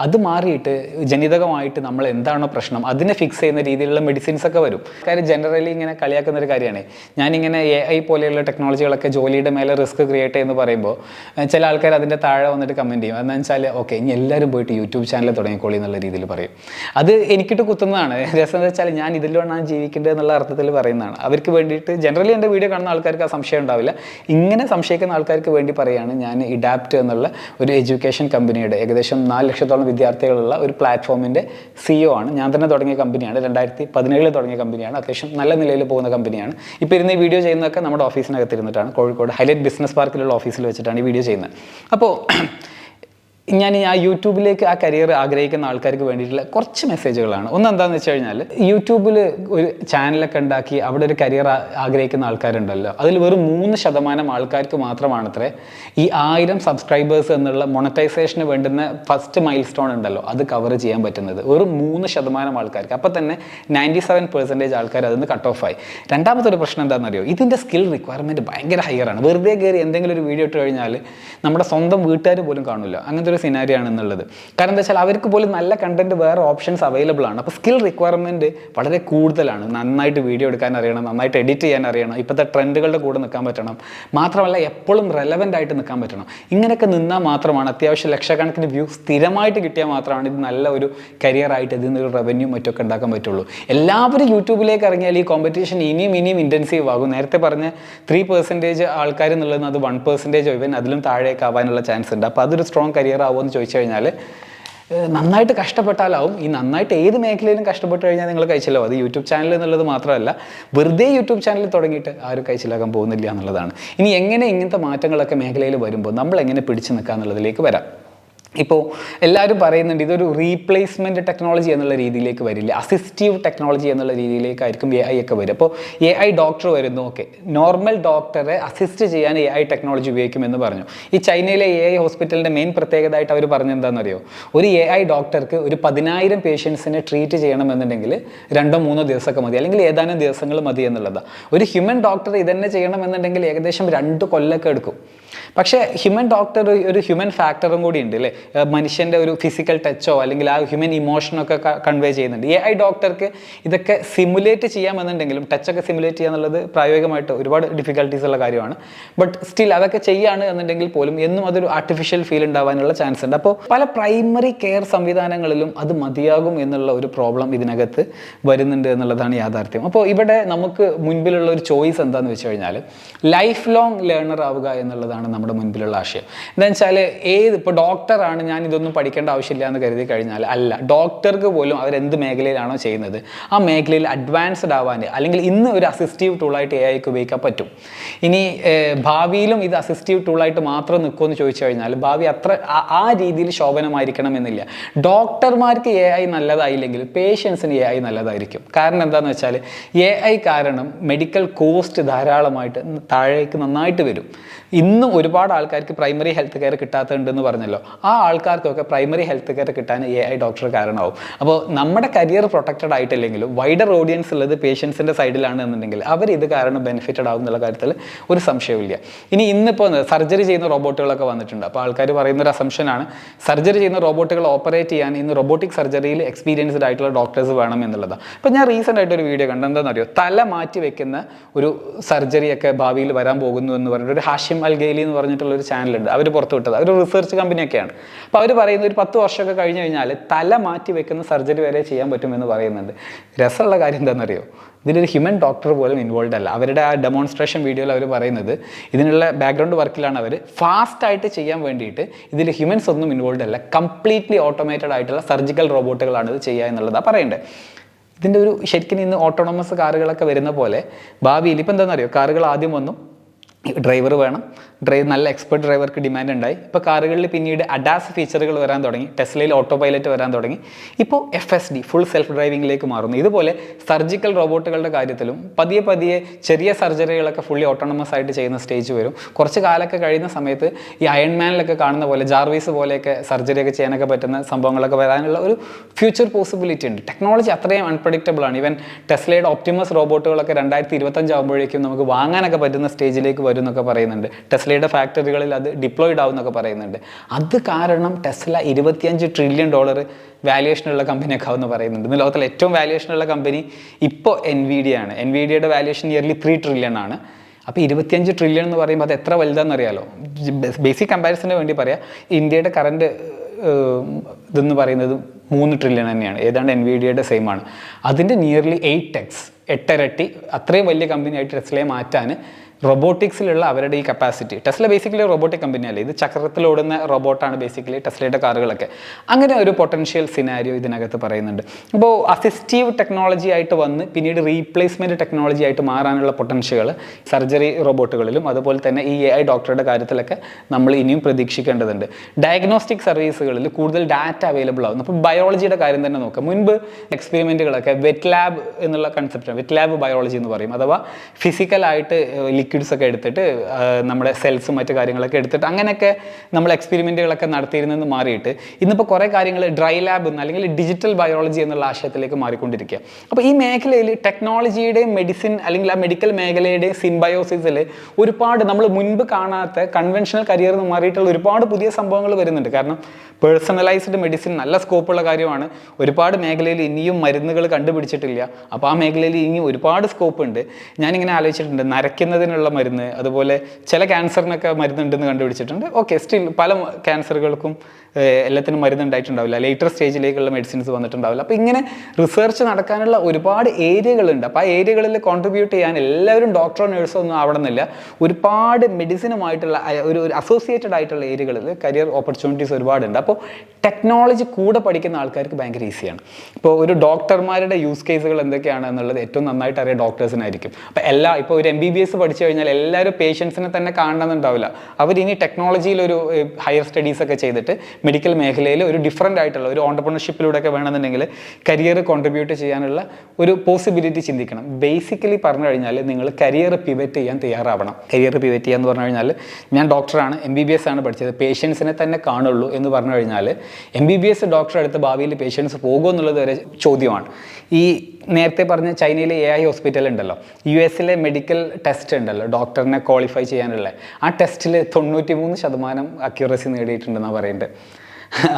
അത് മാറിയിട്ട് ജനിതകമായിട്ട് നമ്മൾ എന്താണോ പ്രശ്നം അതിനെ ഫിക്സ് ചെയ്യുന്ന രീതിയിലുള്ള മെഡിസിൻസ് ഒക്കെ വരും. കാര്യം ജനറലി ഇങ്ങനെ കളിയാക്കുന്ന ഒരു കാര്യമാണ്. ഞാനിങ്ങനെ എ ഐ പോലെയുള്ള ടെക്നോളജികളൊക്കെ ജോലിയുടെ മേലെ റിസ്ക് ക്രിയേറ്റ് ചെയ്യുന്നു പറയുമ്പോൾ ചില ആൾക്കാർ അതിന്റെ താഴെ വന്നിട്ട് കമന്റ് ചെയ്യും. എന്താണെന്ന് വെച്ചാൽ ഓക്കെ ഇനി എല്ലാവരും പോയിട്ട് യൂട്യൂബ് ചാനൽ തുടങ്ങിക്കോളി എന്നുള്ള രീതിയിൽ പറയും. അത് എനിക്കിട്ട് കുത്തുന്നതാണ്. രസം എന്ന് വെച്ചാൽ ഞാൻ ഇതിലാണ് ജീവിക്കേണ്ടത് എന്നുള്ള അർത്ഥത്തിൽ പറയുന്നതാണ്. അവർക്ക് വേണ്ടിയിട്ട് ജനറലി എന്റെ വീഡിയോ കാണുന്ന ആൾക്കാർക്ക് ആ സംശയം ഉണ്ടാവില്ല. ഇങ്ങനെ സംശയിക്കുന്ന ആൾക്കാർക്ക് വേണ്ടി പറയുകയാണ് ഞാൻ ഇഡാപ്റ്റ് എന്നുള്ള ഒരു എഡ്യൂക്കേഷൻ കമ്പനിയുടെ ഏകദേശം നാല് ലക്ഷത്തോളം വിദ്യാർത്ഥികളുള്ള ഒരു പ്ലാറ്റ്ഫോമിന്റെ സിഇഒ ആണ്. ഞാൻ തന്നെ തുടങ്ങിയ കമ്പനിയാണ്. രണ്ടായിരത്തി പതിനേഴിൽ തുടങ്ങിയ കമ്പനിയാണ്. അത്യാവശ്യം നല്ല നിലയിൽ പോകുന്ന കമ്പനിയാണ്. ഇപ്പോൾ ഇരുന്ന് ഈ വീഡിയോ ചെയ്യുന്നതൊക്കെ നമ്മുടെ ഓഫീസിനകത്ത് ഇരുന്നിട്ടാണ് കോഴിക്കോട് ഹൈലൈറ്റ് ബിസിനസ് പാർക്കിലുള്ള ഓഫീസിൽ വെച്ചിട്ടാണ് ഈ വീഡിയോ ചെയ്യുന്നത്. അപ്പോൾ ഞാൻ ആ യൂട്യൂബിലേക്ക് ആ കരിയർ ആഗ്രഹിക്കുന്ന ആൾക്കാർക്ക് വേണ്ടിയിട്ടുള്ള കുറച്ച് മെസ്സേജുകളാണ് ഒന്ന് എന്താണെന്ന് വെച്ച് കഴിഞ്ഞാൽ യൂട്യൂബിൽ ഒരു ചാനലൊക്കെ ഉണ്ടാക്കി അവിടെ ഒരു കരിയർ ആഗ്രഹിക്കുന്ന ആൾക്കാരുണ്ടല്ലോ. അതിൽ വെറും മൂന്ന് ശതമാനം ആൾക്കാർക്ക് മാത്രമാണത്രേ ഈ ആയിരം സബ്സ്ക്രൈബേഴ്സ് എന്നുള്ള മൊണറ്റൈസേഷന് വേണ്ടുന്ന ഫസ്റ്റ് മൈൽ സ്റ്റോൺ ഉണ്ടല്ലോ അത് കവർ ചെയ്യാൻ പറ്റുന്നത്. വെറും മൂന്ന് ശതമാനം ആൾക്കാർക്ക്. അപ്പോൾ തന്നെ നയന്റി സെവൻ പെർസെന്റേജ് ആൾക്കാർ അതിന് കട്ട് ഓഫ് ആയി. രണ്ടാമത്തെ ഒരു പ്രശ്നം എന്താണെന്നറിയോ ഇതിന്റെ സ്കിൽ റിക്വയർമെന്റ് ഭയങ്കര ഹയർ ആണ്. വെറുതെ കയറി എന്തെങ്കിലും ഒരു വീഡിയോ ഇട്ട് കഴിഞ്ഞാൽ നമ്മുടെ സ്വന്തം വീട്ടുകാർ പോലും കാണില്ല അങ്ങനത്തെ ഒരു സിനാരി ആണെന്നുള്ളത്. കാരണം എന്താ വെച്ചാൽ അവർക്ക് പോലും നല്ല കണ്ടന്റ് വേറെ ഓപ്ഷൻസ് അവൈലബിൾ ആണ്. അപ്പോൾ സ്കിൽ റിക്വയർമെന്റ് വളരെ കൂടുതലാണ്. നന്നായിട്ട് വീഡിയോ എടുക്കാൻ അറിയണം നന്നായിട്ട് എഡിറ്റ് ചെയ്യാൻ അറിയണം ഇപ്പോഴത്തെ ട്രെൻഡുകളുടെ കൂടെ നിൽക്കാൻ പറ്റണം. മാത്രമല്ല എപ്പോഴും റെലവന്റ് ആയിട്ട് നിൽക്കാൻ പറ്റണം. ഇങ്ങനെയൊക്കെ നിന്നാൽ മാത്രമാണ് അത്യാവശ്യം ലക്ഷക്കണക്കിന് വ്യൂ സ്ഥിരമായിട്ട് കിട്ടിയാൽ മാത്രമാണ് ഇത് നല്ല ഒരു കരിയർ ആയിട്ട് ഇതിൽ നിന്നൊരു റവന്യൂ മറ്റൊക്കെ ഉണ്ടാക്കാൻ പറ്റുള്ളൂ. എല്ലാവരും യൂട്യൂബിലേക്ക് ഇറങ്ങിയാൽ ഈ കോമ്പറ്റീഷൻ ഇനിയും ഇനിയും ഇന്റൻസീവ് ആകും. നേരത്തെ പറഞ്ഞ ത്രീ പെർസെന്റേജ് ആൾക്കാർ എന്നുള്ളത് അത് വൺ പെർസെന്റേജ് ഇവൻ അതിലും താഴേക്ക് ആവാനുള്ള ചാൻസ് ഉണ്ട്. അപ്പോൾ അതൊരു സ്ട്രോങ് കരിയർ ആവുമോ എന്ന് ചോദിച്ചു കഴിഞ്ഞാൽ നന്നായിട്ട് കഷ്ടപ്പെട്ടാലാവും. ഈ നന്നായിട്ട് ഏത് മേഖലയിലും കഷ്ടപ്പെട്ട് കഴിഞ്ഞാൽ നിങ്ങൾ കഴിച്ചില്ലോ. അത് യൂട്യൂബ് ചാനൽ എന്നുള്ളത് മാത്രമല്ല വെറുതെ യൂട്യൂബ് ചാനൽ തുടങ്ങിയിട്ട് ആരും കഴിച്ചിലാക്കാൻ പോകുന്നില്ല എന്നുള്ളതാണ്. ഇനി എങ്ങനെ ഇങ്ങനത്തെ മാറ്റങ്ങളൊക്കെ മേഖലയിൽ വരുമ്പോൾ നമ്മൾ എങ്ങനെ പിടിച്ചു നിൽക്കുക എന്നുള്ളതിലേക്ക് വരാം. ഇപ്പോൾ എല്ലാവരും പറയുന്നുണ്ട് ഇതൊരു റീപ്ലേസ്മെന്റ് ടെക്നോളജി എന്നുള്ള രീതിയിലേക്ക് വരില്ല. അസിസ്റ്റീവ് ടെക്നോളജി എന്നുള്ള രീതിയിലേക്കായിരിക്കും എ ഐ ഒക്കെ വരും അപ്പോൾ എ ഐ ഡോക്ടർ വരുന്നു ഓക്കെ നോർമൽ ഡോക്ടറെ അസിസ്റ്റ് ചെയ്യാൻ എ ഐ ടെക്നോളജി ഉപയോഗിക്കുമെന്ന് പറഞ്ഞു. ഈ ചൈനയിലെ എ ഐ ഹോസ്പിറ്റലിന്റെ മെയിൻ പ്രത്യേകതയായിട്ട് അവർ പറഞ്ഞെന്താണെന്നറിയോ ഒരു എ ഐ ഡോക്ടർക്ക് ഒരു പതിനായിരം പേഷ്യൻസിനെ ട്രീറ്റ് ചെയ്യണമെന്നുണ്ടെങ്കിൽ രണ്ടോ മൂന്നോ ദിവസമൊക്കെ മതി. അല്ലെങ്കിൽ ഏതാനും ദിവസങ്ങൾ മതി എന്നുള്ളതാണ് ഒരു ഹ്യൂമൻ ഡോക്ടർ ഇതന്നെ ചെയ്യണമെന്നുണ്ടെങ്കിൽ ഏകദേശം രണ്ട് കൊല്ലമൊക്കെ എടുക്കും. പക്ഷേ ഹ്യൂമൻ ഡോക്ടർ ഒരു ഹ്യൂമൻ ഫാക്ടറും കൂടി ഉണ്ട് അല്ലേ മനുഷ്യന്റെ ഒരു ഫിസിക്കൽ ടച്ചോ അല്ലെങ്കിൽ ആ ഹ്യൂമൻ ഇമോഷനൊക്കെ കൺവേ ചെയ്യുന്നുണ്ട്. എ ഐ ഡോക്ടർക്ക് ഇതൊക്കെ സിമുലേറ്റ് ചെയ്യാമെന്നുണ്ടെങ്കിലും ടച്ചൊക്കെ സിമുലേറ്റ് ചെയ്യുക എന്നുള്ളത് പ്രായോഗികമായിട്ട് ഒരുപാട് ഡിഫിക്കൽട്ടീസ് ഉള്ള കാര്യമാണ്. ബട്ട് സ്റ്റിൽ അതൊക്കെ ചെയ്യാണ് എന്നുണ്ടെങ്കിൽ പോലും എന്നും അതൊരു ആർട്ടിഫിഷ്യൽ ഫീൽ ഉണ്ടാവാനുള്ള ചാൻസ് ഉണ്ട്. അപ്പോൾ പല പ്രൈമറി കെയർ സംവിധാനങ്ങളിലും അത് മതിയാകും എന്നുള്ള ഒരു പ്രോബ്ലം ഇതിനകത്ത് വരുന്നുണ്ട് എന്നുള്ളതാണ് യാഥാർത്ഥ്യം. അപ്പോൾ ഇവിടെ നമുക്ക് മുൻപിലുള്ള ഒരു ചോയ്സ് എന്താണെന്ന് വെച്ച് കഴിഞ്ഞാൽ ലൈഫ് ലോങ് ലേണർ ആവുക എന്നുള്ളതാണ് നമ്മുടെ മുൻപിലുള്ള ആശയം. എന്താണെന്ന് വെച്ചാൽ ഏത് ഇപ്പോൾ ഡോക്ടറാണ് ഞാൻ ഇതൊന്നും പഠിക്കേണ്ട ആവശ്യമില്ല എന്ന് കരുതി കഴിഞ്ഞാൽ അല്ല ഡോക്ടർക്ക് പോലും അവരെന്ത് മേഖലയിലാണോ ചെയ്യുന്നത്? ആ മേഖലയിൽ അഡ്വാൻസ്ഡ് ആവാൻ അല്ലെങ്കിൽ ഇന്ന് ഒരു അസിസ്റ്റീവ് ടൂളായിട്ട് എ ഐക്ക് ഉപയോഗിക്കാൻ പറ്റും. ഇനി ഭാവിയിലും ഇത് അസിസ്റ്റീവ് ടൂളായിട്ട് മാത്രം നിൽക്കുമെന്ന് ചോദിച്ചു കഴിഞ്ഞാൽ ഭാവി അത്ര ആ രീതിയിൽ ശോഭനമായിരിക്കണം എന്നില്ല. ഡോക്ടർമാർക്ക് എ ഐ നല്ലതായില്ലെങ്കിൽ പേഷ്യൻസിന് എ ഐ നല്ലതായിരിക്കും. കാരണം എന്താണെന്ന് വെച്ചാൽ എ ഐ കാരണം മെഡിക്കൽ കോസ്റ്റ് ധാരാളമായിട്ട് താഴേക്ക് നന്നായിട്ട് വരും. ഇന്നും ഒരുപാട് ആൾക്കാർക്ക് പ്രൈമറി ഹെൽത്ത് കെയർ കിട്ടാത്തതുണ്ടെന്ന് പറഞ്ഞല്ലോ. ആ ആൾക്കാർക്കൊക്കെ പ്രൈമറി ഹെൽത്ത് കെയർ കിട്ടാൻ എ ഐ ഡോക്ടർ കാരണമാവും. അപ്പോൾ നമ്മുടെ കരിയർ പ്രൊട്ടക്റ്റഡ് ആയിട്ടില്ലെങ്കിലും വൈഡർ ഓഡിയൻസ് ഉള്ളത് പേഷ്യൻസിന്റെ സൈഡിലാണ് എന്നുണ്ടെങ്കിൽ അവർ ഇത് കാരണം ബെനിഫിറ്റഡ് ആവും എന്നുള്ള കാര്യത്തിൽ ഒരു സംശയവുമില്ല. ഇനി ഇന്നിപ്പോൾ സർജറി ചെയ്യുന്ന റോബോട്ടുകളൊക്കെ വന്നിട്ടുണ്ട്. അപ്പോൾ ആൾക്കാർ പറയുന്ന ഒരു അസംഷനാണ് സർജറി ചെയ്യുന്ന റോബോട്ടുകൾ ഓപ്പറേറ്റ് ചെയ്യാൻ ഇന്ന് റോബോട്ടിക് സർജറിയിൽ എക്സ്പീരിയൻസ്ഡ് ആയിട്ടുള്ള ഡോക്ടേഴ്സ് വേണം എന്നുള്ളതാണ് അപ്പോൾ ഞാൻ റീസെന്റ് ആയിട്ട് ഒരു വീഡിയോ കണ്ടു എന്താണെന്നറിയോ തല മാറ്റി വെക്കുന്ന ഒരു സർജറിയൊക്കെ ഭാവിയിൽ വരാൻ പോകുന്നു എന്ന് പറഞ്ഞിട്ട് ഒരു ഹാഷിം അൽ എന്ന് പറഞ്ഞിട്ടുള്ള ഒരു ചാനലുണ്ട് അവർ പുറത്തു വിട്ടത്. അവർ റിസർച്ച് കമ്പനിയൊക്കെയാണ് അപ്പോൾ അവർ പറയുന്ന ഒരു പത്ത് വർഷമൊക്കെ കഴിഞ്ഞ് കഴിഞ്ഞാൽ തല മാറ്റി വെക്കുന്ന സർജറി വരെ ചെയ്യാൻ പറ്റുമെന്ന് പറയുന്നുണ്ട്. രസമുള്ള കാര്യം എന്താണെന്നറിയോ? ഇതിലൊരു ഹ്യൂമൻ ഡോക്ടർ പോലും ഇൻവോൾവ് അല്ല. അവരുടെ ആ ഡെമോൺസ്ട്രേഷൻ വീഡിയോയിൽ അവർ പറയുന്നത് ഇതിനുള്ള ബാക്ക്ഗ്രൗണ്ട് വർക്കിലാണ് അവർ ഫാസ്റ്റായിട്ട് ചെയ്യാൻ വേണ്ടിയിട്ട് ഇതിൽ ഹ്യൂമൻസ് ഒന്നും ഇൻവോൾവ് അല്ല. കംപ്ലീറ്റ്ലി ഓട്ടോമേറ്റഡ് ആയിട്ടുള്ള സർജിക്കൽ റോബോട്ടുകളാണ് ഇത് ചെയ്യുക എന്നുള്ളതാണ് പറയേണ്ടത് ഇതിന്റെ ഒരു ശരിക്കും ഇന്ന് ഓട്ടോണമസ് കാറുകളൊക്കെ വരുന്ന പോലെ ഭാവിയിൽ ഇപ്പം എന്താണെന്നറിയോ? കാറുകൾ ആദ്യം വന്നു. ഡ്രൈവർ വേണം. ഡ്രൈവ് നല്ല എക്സ്പെർട്ട് ഡ്രൈവർക്ക് ഡിമാൻഡ് ഉണ്ടായി. ഇപ്പോൾ കാറുകളിൽ പിന്നീട് അഡാസ് ഫീച്ചറുകൾ വരാൻ തുടങ്ങി. ടെസ്ലയിൽ ഓട്ടോ പൈലറ്റ് വരാൻ തുടങ്ങി. ഇപ്പോൾ F S D full self ഡ്രൈവിംഗിലേക്ക് മാറുന്നു. ഇതുപോലെ സർജിക്കൽ റോബോട്ടുകളുടെ കാര്യത്തിലും പതിയെ പതിയെ ചെറിയ സർജറികളൊക്കെ ഫുള്ളി ഓട്ടോണമസ് ആയിട്ട് ചെയ്യുന്ന സ്റ്റേജ് വരും. കുറച്ച് കാലമൊക്കെ കഴിയുന്ന സമയത്ത് ഈ അയൺമാനിലൊക്കെ കാണുന്ന പോലെ ജാർവീസ് പോലെയൊക്കെ സർജറിയൊക്കെ ചെയ്യാനൊക്കെ പറ്റുന്ന സംഭവങ്ങളൊക്കെ വരാനുള്ള ഒരു ഫ്യൂച്ചർ പോസിബിലിറ്റി ഉണ്ട്. ടെക്നോളജി അത്രയും അൺപ്രഡിക്റ്റബിൾ ആണ്. ഈവൻ ടെസ്ലയുടെ ഓപ്റ്റിമസ് റോബോട്ടുകളൊക്കെ രണ്ടായിരത്തി ഇരുപത്തഞ്ചാകുമ്പോഴേക്കും നമുക്ക് വാങ്ങാനൊക്കെ പറ്റുന്ന സ്റ്റേജിലേക്ക് വരും എന്നൊക്കെ പറയുന്നുണ്ട്. ടെസ്ലയുടെ ഫാക്ടറികളിൽ അത് ഡിപ്ലോയിഡ് ആവും എന്നൊക്കെ പറയുന്നുണ്ട്. അത് കാരണം ടെസ്ല ഇരുപത്തിയഞ്ച് ട്രില്യൺ ഡോളർ വാല്യുവേഷനുള്ള കമ്പനിയൊക്കെ ആവുമെന്ന് പറയുന്നുണ്ട്. ഇന്ന് ലോകത്തിലെ ഏറ്റവും വാല്യുവേഷനുള്ള കമ്പനി ഇപ്പോൾ എൻ വി ഡി ആണ് എൻ വി ഡിയുടെ വാല്യുവേഷൻ ഇയർലി ത്രീ ട്രില്യൺ ആണ്. അപ്പോൾ ഇരുപത്തിയഞ്ച് ട്രില്യൺ എന്ന് പറയുമ്പോൾ അത് എത്ര വലുതാണെന്ന് അറിയാലോ ബേസിക് കമ്പാരിസന് വേണ്ടി പറയാം. ഇന്ത്യയുടെ കറണ്ട് ഇതെന്ന് പറയുന്നത് മൂന്ന് ട്രില്യൺ തന്നെയാണ്. ഏതാണ്ട് എൻ വി ഡിയുടെ സെയിം ആണ്. അതിന്റെ നിയർലി എയ്റ്റ് എക്സ് എട്ടരട്ടി അത്രയും വലിയ കമ്പനിയായിട്ട് ടെസ്ലയെ മാറ്റാൻ റോബോട്ടിക്സിലുള്ള അവരുടെ ഈ കപ്പാസിറ്റി ടെസ്ല ബേസിക്കലി റോബോട്ടിക് കമ്പനിയല്ലേ ഇത് ചക്രത്തിലോടുന്ന റോബോട്ടാണ് ബേസിക്കലി ടെസ്ലയുടെ കാറുകളൊക്കെ. അങ്ങനെ ഒരു പൊട്ടൻഷ്യൽ സിനാരിയോ ഇതിനകത്ത് പറയുന്നുണ്ട്. അപ്പോൾ അസിസ്റ്റീവ് ടെക്നോളജി ആയിട്ട് വന്ന് പിന്നീട് റീപ്ലേസ്മെന്റ് ടെക്നോളജി ആയിട്ട് മാറാനുള്ള പൊട്ടൻഷ്യൽ സർജറി റോബോട്ടുകളിലും അതുപോലെ തന്നെ ഈ എ ഐ ഡോക്ടറുടെ കാര്യത്തിലൊക്കെ നമ്മൾ ഇനിയും പ്രതീക്ഷിക്കേണ്ടതുണ്ട്. ഡയഗ്നോസ്റ്റിക് സർവീസുകളിൽ കൂടുതൽ ഡാറ്റ അവൈലബിൾ ആവും അപ്പോൾ ബയോളജിയുടെ കാര്യം തന്നെ നോക്കാം. മുൻപ് എക്സ്പെരിമെന്റുകളൊക്കെ വെറ്റ് ലാബ് എന്നുള്ള കൺസെപ്റ്റാണ് വെറ്റ് ലാബ് ബയോളജി എന്ന് പറയും. അഥവാ ഫിസിക്കലായിട്ട് ലിക്വിഡ്സ് ഒക്കെ എടുത്തിട്ട് നമ്മുടെ സെൽസും മറ്റു കാര്യങ്ങളൊക്കെ എടുത്തിട്ട് അങ്ങനെയൊക്കെ നമ്മൾ എക്സ്പെരിമെന്റുകളൊക്കെ നടത്തിയിരുന്നെന്ന് മാറിയിട്ട് ഇന്നിപ്പോൾ കുറേ കാര്യങ്ങൾ ഡ്രൈ ലാബ് എന്ന് അല്ലെങ്കിൽ ഡിജിറ്റൽ ബയോളജി എന്നുള്ള ആശയത്തിലേക്ക് മാറിക്കൊണ്ടിരിക്കുക. അപ്പോൾ ഈ മേഖലയിൽ ടെക്നോളജിയുടെയും മെഡിസിൻ അല്ലെങ്കിൽ ആ മെഡിക്കൽ മേഖലയുടെയും സിംബയോസിസിൽ ഒരുപാട് നമ്മൾ മുൻപ് കാണാത്ത കൺവെൻഷണൽ കരിയർ എന്ന് മാറിയിട്ടുള്ള ഒരുപാട് പുതിയ സംഭവങ്ങൾ വരുന്നുണ്ട്. കാരണം പേഴ്സണലൈസ്ഡ് മെഡിസിൻ നല്ല സ്കോപ്പുള്ള കാര്യമാണ്. ഒരുപാട് മേഖലയിൽ ഇനിയും മരുന്നുകൾ കണ്ടുപിടിച്ചിട്ടില്ല. അപ്പോൾ ആ മേഖലയിൽ ഇനിയും ഒരുപാട് സ്കോപ്പ് ഉണ്ട്. ഞാനിങ്ങനെ ആലോചിച്ചിട്ടുണ്ട് നരയ്ക്കുന്നതിനുള്ള മരുന്ന് അതുപോലെ ചില ക്യാൻസറിനൊക്കെ മരുന്നുണ്ടെന്ന് കണ്ടുപിടിച്ചിട്ടുണ്ട്. ഓക്കെ സ്റ്റിൽ പല ക്യാൻസറുകൾക്കും എല്ലാത്തിനും മരുന്ന് ഉണ്ടായിട്ടുണ്ടാവില്ല ലേറ്റർ സ്റ്റേജിലേക്കുള്ള മെഡിസിൻസ് വന്നിട്ടുണ്ടാവില്ല. അപ്പോൾ ഇങ്ങനെ റിസർച്ച് നടക്കാനുള്ള ഒരുപാട് ഏരിയകളുണ്ട് അപ്പോൾ ആ ഏരിയകളിൽ കോൺട്രിബ്യൂട്ട് ചെയ്യാൻ എല്ലാവരും ഡോക്ടറോ നേഴ്സോ ഒന്നും ആവണമെന്നില്ല. ഒരുപാട് മെഡിസിനുമായിട്ടുള്ള ഒരു ഒരു അസോസിയേറ്റഡ് ആയിട്ടുള്ള ഏരിയകളിൽ കരിയർ ഓപ്പർച്യൂണിറ്റീസ് ഒരുപാടുണ്ട്. അപ്പോൾ ടെക്നോളജി കൂടെ പഠിക്കുന്ന ആൾക്കാർക്ക് ഭയങ്കര ഈസിയാണ് ഇപ്പോൾ ഒരു ഡോക്ടർമാരുടെ യൂസ് കേസുകൾ എന്തൊക്കെയാണ് എന്നുള്ളത് ഏറ്റവും നന്നായിട്ട് അറിയാം ഡോക്ടേഴ്സിനായിരിക്കും അപ്പോൾ എല്ലാ ഇപ്പോൾ ഒരു എം ബി ബി എസ് പഠിച്ചു കഴിഞ്ഞാൽ എല്ലാവരും പേഷ്യൻസിനെ തന്നെ കാണണമെന്നുണ്ടാവില്ല. അവർ ഇനി ടെക്നോളജിയിൽ ഒരു ഹയർ സ്റ്റഡീസ് ഒക്കെ ചെയ്തിട്ട് മെഡിക്കൽ മേഖലയിൽ ഒരു ഡിഫറന്റ് ആയിട്ടുള്ള ഒരു ഓണ്ടർപ്രണർഷിപ്പിലൂടെ ഒക്കെ വേണമെന്നുണ്ടെങ്കിൽ കരിയർ കോൺട്രിബ്യൂട്ട് ചെയ്യാനുള്ള ഒരു പോസിബിലിറ്റി ചിന്തിക്കണം. ബേസിക്കലി പറഞ്ഞു കഴിഞ്ഞാൽ നിങ്ങൾ കരിയർ പിവറ്റ് ചെയ്യാൻ തയ്യാറാവണം. കരിയർ പിവറ്റ് ചെയ്യാന്ന് പറഞ്ഞു കഴിഞ്ഞാൽ ഞാൻ ഡോക്ടറാണ് എം ബി ബി എസ് ആണ് പഠിച്ചത്. പേഷ്യൻസിനെ തന്നെ കാണുള്ളൂ എന്ന് പറഞ്ഞു കഴിഞ്ഞാൽ M B B S doctor അടുത്ത് ഭാവിയിൽ പേഷ്യൻസ് പോകുമോ എന്നുള്ളത് വരെ ചോദ്യമാണ്. ഈ നേരത്തെ പറഞ്ഞ ചൈനയിലെ എ ഐ ഹോസ്പിറ്റൽ ഉണ്ടല്ലോ. യു എസിലെ മെഡിക്കൽ ടെസ്റ്റ് ഉണ്ടല്ലോ. ഡോക്ടറിനെ ക്വാളിഫൈ ചെയ്യാനുള്ള. ആ ടെസ്റ്റിൽ തൊണ്ണൂറ്റി മൂന്ന് ശതമാനം അക്യൂറസി നേടിയിട്ടുണ്ടെന്നാണ് പറയുന്നത്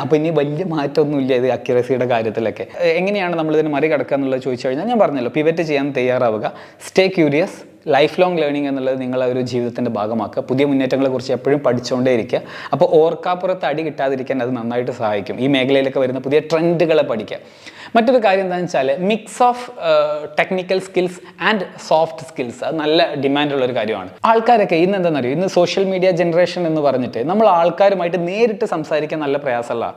അപ്പോൾ ഇനി വലിയ മാറ്റമൊന്നുമില്ല ഇത് അക്യുറസിയുടെ കാര്യത്തിലൊക്കെ. എങ്ങനെയാണ് നമ്മൾ ഇതിന് മറികടക്കുക എന്നുള്ളത് ചോദിച്ചു കഴിഞ്ഞാൽ ഞാൻ പറഞ്ഞല്ലോ പിവറ്റ് ചെയ്യാൻ തയ്യാറാവുക. Stay curious life long learning എന്നുള്ളത് നിങ്ങളെ ഒരു ജീവിതത്തിന്റെ ഭാഗമാക്കുക. പുതിയ മുന്നേറ്റങ്ങളെക്കുറിച്ച് എപ്പോഴും പഠിച്ചുകൊണ്ടേ ഇരിക്കുക അപ്പോൾ ഓർക്കാപ്പുറത്ത് അടി കിട്ടാതിരിക്കാൻ അത് നന്നായിട്ട് സഹായിക്കും. ഈ മേഖലയിലൊക്കെ വരുന്ന പുതിയ ട്രെൻഡുകളെ പഠിക്കുക. മറ്റൊരു കാര്യം എന്താണെന്ന് വെച്ചാൽ mix of technical skills and soft skills അത് നല്ല ഡിമാൻഡുള്ള ഒരു കാര്യമാണ്. ആൾക്കാരൊക്കെ ഇന്ന് എന്താണെന്നറിയോ ഇന്ന് സോഷ്യൽ മീഡിയ ജനറേഷൻ എന്ന് പറഞ്ഞിട്ട് നമ്മൾ ആൾക്കാരുമായിട്ട് നേരിട്ട് സംസാരിക്കാൻ നല്ല പ്രയാസമുള്ള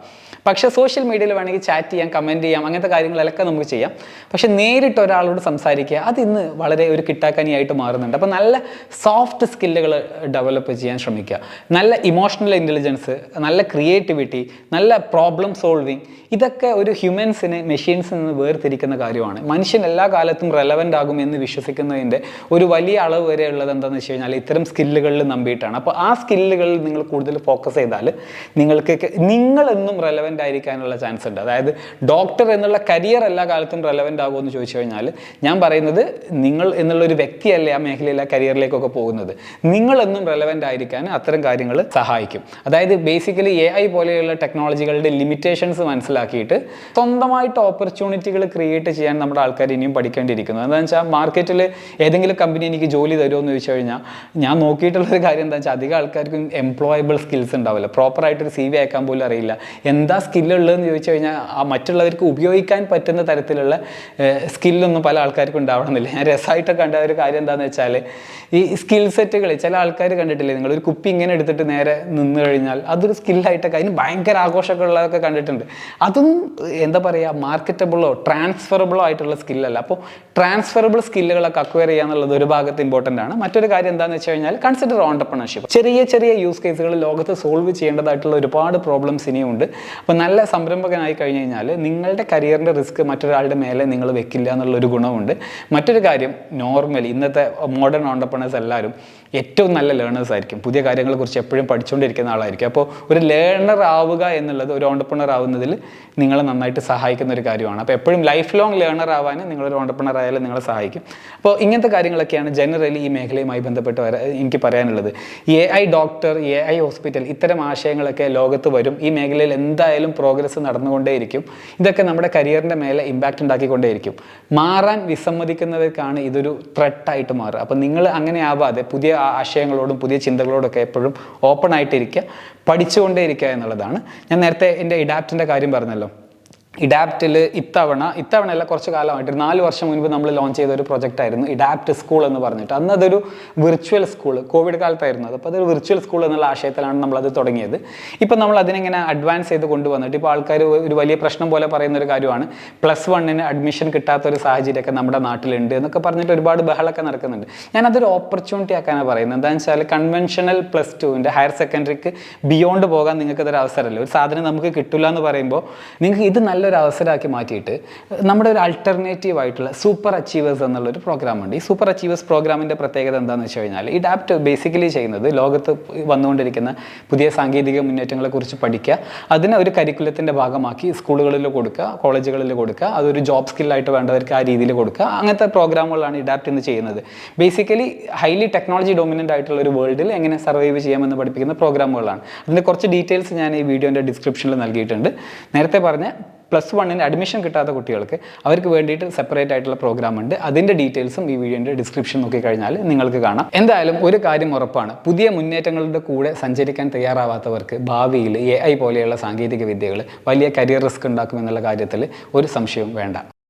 പക്ഷേ സോഷ്യൽ മീഡിയയിൽ വേണമെങ്കിൽ ചാറ്റ് ചെയ്യാം കമന്റ് ചെയ്യാം അങ്ങനത്തെ കാര്യങ്ങളൊക്കെ നമുക്ക് ചെയ്യാം. പക്ഷേ നേരിട്ട് ഒരാളോട് സംസാരിക്കുക അത് ഇന്ന് വളരെ ഒരു കിട്ടാക്കനിയായിട്ട് മാറുന്നുണ്ട്. അപ്പോൾ നല്ല സോഫ്റ്റ് സ്കില്ലുകൾ ഡെവലപ്പ് ചെയ്യാൻ ശ്രമിക്കുക. നല്ല ഇമോഷണൽ ഇന്റലിജൻസ് നല്ല ക്രിയേറ്റിവിറ്റി നല്ല പ്രോബ്ലം സോൾവിങ് ഇതൊക്കെ ഒരു ഹ്യൂമൻസിനെ മെഷീൻസിൽ നിന്ന് വേർതിരിക്കുന്ന കാര്യമാണ്. മനുഷ്യൻ എല്ലാ കാലത്തും റെലവന്റ് ആകും എന്ന് വിശ്വസിക്കുന്നതിന്റെ ഒരു വലിയ അളവ് വരെ ഉള്ളത് എന്താണെന്ന് വെച്ച് കഴിഞ്ഞാൽ ഇത്തരം സ്കില്ലുകളിൽ നമ്പിയിട്ടാണ്. അപ്പോൾ ആ സ്കില്ലുകളിൽ നിങ്ങൾ കൂടുതൽ ഫോക്കസ് ചെയ്താൽ നിങ്ങൾക്ക് നിങ്ങളെന്നും റെലവന്റ് ആയിരിക്കാനുള്ള ചാൻസ് ഉണ്ട്. അതായത് ഡോക്ടർ എന്നുള്ള കരിയർ എല്ലാ കാലത്തും റെലവന്റ് ആകുമോ എന്ന് ചോദിച്ചു കഴിഞ്ഞാൽ ഞാൻ പറയുന്നത് നിങ്ങൾ എന്നുള്ള ഒരു വ്യക്തിയല്ലേ ആ മേഖലയിൽ ആ കരിയറിലേക്കൊക്കെ പോകുന്നത്. നിങ്ങളെന്നും റെലവന്റ് ആയിരിക്കാൻ അത്തരം കാര്യങ്ങൾ സഹായിക്കും. അതായത് ബേസിക്കലി എ ഐ പോലെയുള്ള ടെക്നോളജികളുടെ ലിമിറ്റേഷൻസ് മനസ്സിലാക്കിയിട്ട് സ്വന്തമായിട്ട് ഓപ്പർച്യൂണിറ്റികൾ ക്രിയേറ്റ് ചെയ്യാൻ നമ്മുടെ ആൾക്കാർ ഇനിയും പഠിക്കേണ്ടിയിരിക്കുന്നു. എന്താണെന്ന് വെച്ചാൽ മാർക്കറ്റിൽ ഏതെങ്കിലും കമ്പനി എനിക്ക് ജോലി തരുമോ എന്ന് ചോദിച്ചു കഴിഞ്ഞാൽ ഞാൻ നോക്കിയിട്ടുള്ളൊരു കാര്യം എന്താ വെച്ചാൽ അധികം ആൾക്കാർക്കും എംപ്ലോയബിൾ സ്കിൽസ് ഉണ്ടാവില്ല. പ്രോപ്പറായിട്ടൊരു സി വി അയക്കാൻ പോലും അറിയില്ല. എന്താ സ്കില്ലുള്ളതെന്ന് ചോദിച്ചു കഴിഞ്ഞാൽ ആ മറ്റുള്ളവർക്ക് ഉപയോഗിക്കാൻ പറ്റുന്ന തരത്തിലുള്ള സ്കില്ലൊന്നും പല ആൾക്കാർക്കും ഉണ്ടാവണമെന്നില്ല. ഞാൻ രസമായിട്ടൊക്കെ കണ്ട ഒരു കാര്യം എന്താണെന്ന് വെച്ചാൽ ഈ സ്കിൽ സെറ്റുകൾ ചില ആൾക്കാർ കണ്ടിട്ടില്ലേ നിങ്ങൾ? ഒരു കുപ്പി ഇങ്ങനെ എടുത്തിട്ട് നേരെ നിന്ന് കഴിഞ്ഞാൽ അതൊരു സ്കില്ലായിട്ടൊക്കെ അതിന് ഭയങ്കര ആഘോഷമൊക്കെ ഉള്ളതൊക്കെ കണ്ടിട്ടുണ്ട്. അതും എന്താ പറയുക മാർക്കറ്റബിളോ ട്രാൻസ്ഫറബിളോ ആയിട്ടുള്ള സ്കില്ലല്ല അപ്പോൾ ട്രാൻസ്ഫറബിൾ സ്കില്ലുകളൊക്കെ അക്വയർ ചെയ്യുക എന്നുള്ളത് ഒരു ഭാഗത്ത് ഇമ്പോർട്ടന്റ് ആണ്. മറ്റൊരു കാര്യം എന്താണെന്ന് വെച്ച് കഴിഞ്ഞാൽ കൺസിഡർ ഓണ്ടർപ്രണർഷിപ്പ് ചെറിയ ചെറിയ യൂസ് കേസുകൾ ലോകത്ത് സോൾവ് ചെയ്യേണ്ടതായിട്ടുള്ള ഒരുപാട് പ്രോബ്ലംസ് ഇനിയുണ്ട് അപ്പോൾ നല്ല സംരംഭകനായി കഴിഞ്ഞ് കഴിഞ്ഞാൽ നിങ്ങളുടെ കരിയറിന്റെ റിസ്ക് മറ്റൊരാളുടെ മേലെ നിങ്ങൾ വെക്കില്ല എന്നുള്ളൊരു ഗുണമുണ്ട് മറ്റൊരു കാര്യം നോർമലി ഇന്നത്തെ മോഡേൺ ഓണ്ടർപ്രണേഴ്സ് എല്ലാവരും ഏറ്റവും നല്ല ലേണേഴ്സ് ആയിരിക്കും. പുതിയ കാര്യങ്ങളെക്കുറിച്ച് എപ്പോഴും പഠിച്ചുകൊണ്ടിരിക്കുന്ന ആളായിരിക്കും. അപ്പോൾ ഒരു ലേണർ ആവുക എന്നുള്ളത് ഒരു ഓണ്ടർപ്രണർ ആവുന്നതിൽ നിങ്ങളെ നന്നായിട്ട് സഹായിക്കുന്ന ഒരു കാര്യമാണ്. അപ്പോൾ എപ്പോഴും ലൈഫ് ലോങ് ലേണർ ആവാൻ നിങ്ങളൊരു ഓണ്ടർപ്രണർ ആയാലും നിങ്ങളെ സഹായിക്കും. അപ്പോൾ ഇങ്ങനത്തെ കാര്യങ്ങളൊക്കെയാണ് ജനറലി ഈ മേഖലയുമായി ബന്ധപ്പെട്ട് എനിക്ക് പറയാനുള്ളത്. A I doctor A I hospital ഇത്തരം ആശയങ്ങളൊക്കെ ലോകത്ത് വരും. ഈ മേഖലയിൽ എന്തായാലും പ്രോഗ്രസ് നടന്നുകൊണ്ടേയിരിക്കും. ഇതൊക്കെ നമ്മുടെ കരിയറിന്റെ മേലെ ഇമ്പാക്റ്റ് ഉണ്ടാക്കിക്കൊണ്ടേയിരിക്കും. മാറാൻ വിസമ്മതിക്കുന്നവർക്കാണ് ഇതൊരു ത്രെട്ടായിട്ട് മാറുക. അപ്പോൾ നിങ്ങൾ അങ്ങനെ ആവാതെ പുതിയ ആശയങ്ങളോടും പുതിയ ചിന്തകളോടൊക്കെ എപ്പോഴും ഓപ്പൺ ആയിട്ടിരിക്കുക പഠിച്ചുകൊണ്ടേ ഇരിക്കുക എന്നുള്ളതാണ്. ഞാൻ നേരത്തെ എന്റെ ഇഡാപ്റ്റിന്റെ കാര്യം പറഞ്ഞല്ലോ. ഇഡാപ്റ്റിൽ ഇത്തവണ ഇത്തവണ അല്ല കുറച്ച് കാലമായിട്ട് നാല് വർഷം മുൻപ് നമ്മൾ ലോഞ്ച് ചെയ്ത ഒരു പ്രൊജക്റ്റ് ആയിരുന്നു ഇഡാപ്റ്റ് സ്കൂൾ എന്ന് പറഞ്ഞിട്ട്. അന്ന് അതൊരു വിർച്വൽ സ്കൂൾ കോവിഡ് കാലത്തായിരുന്നു അത്. അപ്പോൾ അതൊരു വിർച്വൽ സ്കൂൾ എന്നുള്ള ആശയത്തിലാണ് നമ്മളത് തുടങ്ങിയത്. ഇപ്പം നമ്മൾ അതിനെങ്ങനെ അഡ്വാൻസ് ചെയ്ത് കൊണ്ടുവന്നിട്ട് ഇപ്പോൾ ആൾക്കാർ ഒരു വലിയ പ്രശ്നം പോലെ പറയുന്ന ഒരു കാര്യമാണ്. പ്ലസ് വണ്ണിന് അഡ്മിഷൻ കിട്ടാത്ത ഒരു സാഹചര്യമൊക്കെ നമ്മുടെ നാട്ടിലുണ്ട് എന്നൊക്കെ പറഞ്ഞിട്ട് ഒരുപാട് ബഹളമൊക്കെ നടക്കുന്നുണ്ട്. ഞാനതൊരു ഓപ്പർച്യൂണിറ്റി ആക്കാനാണ് പറയുന്നത്. എന്താണെന്ന് വെച്ചാൽ കൺവെൻഷണൽ പ്ലസ് ടുവിന്റെ ഹയർ സെക്കൻഡറിക്ക് ബിയോണ്ട് പോകാൻ നിങ്ങൾക്ക് ഇതൊരു അവസരമല്ല ഒരു സാധനം നമുക്ക് കിട്ടില്ല എന്ന് പറയുമ്പോൾ നിങ്ങൾക്ക് ഇത് നല്ലൊരു അവസരമാക്കി മാറ്റിയിട്ട് നമ്മുടെ ഒരു അൾട്ടർനേറ്റീവ് ആയിട്ടുള്ള സൂപ്പർ അച്ചീവേഴ്സ് എന്നുള്ളൊരു പ്രോഗ്രാം ഉണ്ട്. ഈ സൂപ്പർ അച്ചീവേഴ്സ് പ്രോഗ്രാമിന്റെ പ്രത്യേകത എന്താണെന്ന് വെച്ച് കഴിഞ്ഞാൽ ഈ ഡാപ്റ്റ് ബേസിക്കലി ചെയ്യുന്നത് ലോകത്ത് വന്നുകൊണ്ടിരിക്കുന്ന പുതിയ സാങ്കേതിക മുന്നേറ്റങ്ങളെക്കുറിച്ച് പഠിക്കുക അതിനെ ഒരു കരിക്കുലത്തിന്റെ ഭാഗമാക്കി സ്കൂളുകളിൽ കൊടുക്കുക കോളേജുകളിൽ കൊടുക്കുക അതൊരു ജോബ് സ്കില്ലായിട്ട് വേണ്ടവർക്ക് ആ രീതിയിൽ കൊടുക്കുക. അങ്ങനത്തെ പ്രോഗ്രാമുകളാണ് ഇഡാപ്റ്റ് ഇന്ന് ചെയ്യുന്നത്. ബേസിക്കലി ഹൈലി ടെക്നോളജി ഡൊമിനന്റ് ആയിട്ടുള്ള ഒരു വേൾഡിൽ എങ്ങനെ സർവൈവ് ചെയ്യാമെന്ന് പഠിപ്പിക്കുന്ന പ്രോഗ്രാമുകളാണ് അതിന്റെ കുറച്ച് ഡീറ്റെയിൽസ് ഞാൻ ഈ വീഡിയോന്റെ ഡിസ്ക്രിപ്ഷനിൽ നൽകിയിട്ടുണ്ട്. നേരത്തെ പറഞ്ഞ പ്ലസ് വണ്ണിന് അഡ്മിഷൻ കിട്ടാത്ത കുട്ടികൾക്ക് അവർക്ക് വേണ്ടിയിട്ട് സെപ്പറേറ്റ് ആയിട്ടുള്ള പ്രോഗ്രാം ഉണ്ട്. അതിന്റെ ഡീറ്റെയിൽസും ഈ വീഡിയോന്റെ ഡിസ്ക്രിപ്ഷൻ നോക്കി കഴിഞ്ഞാൽ നിങ്ങൾക്ക് കാണാം. എന്തായാലും ഒരു കാര്യം ഉറപ്പാണ്. പുതിയ മുന്നേറ്റങ്ങളുടെ കൂടെ സഞ്ചരിക്കാൻ തയ്യാറാവാത്തവർക്ക് ഭാവിയിൽ എ ഐ പോലെയുള്ള സാങ്കേതിക വിദ്യകൾ വലിയ കരിയർ റിസ്ക് ഉണ്ടാക്കുമെന്നുള്ള കാര്യത്തിൽ ഒരു സംശയവും വേണ്ട.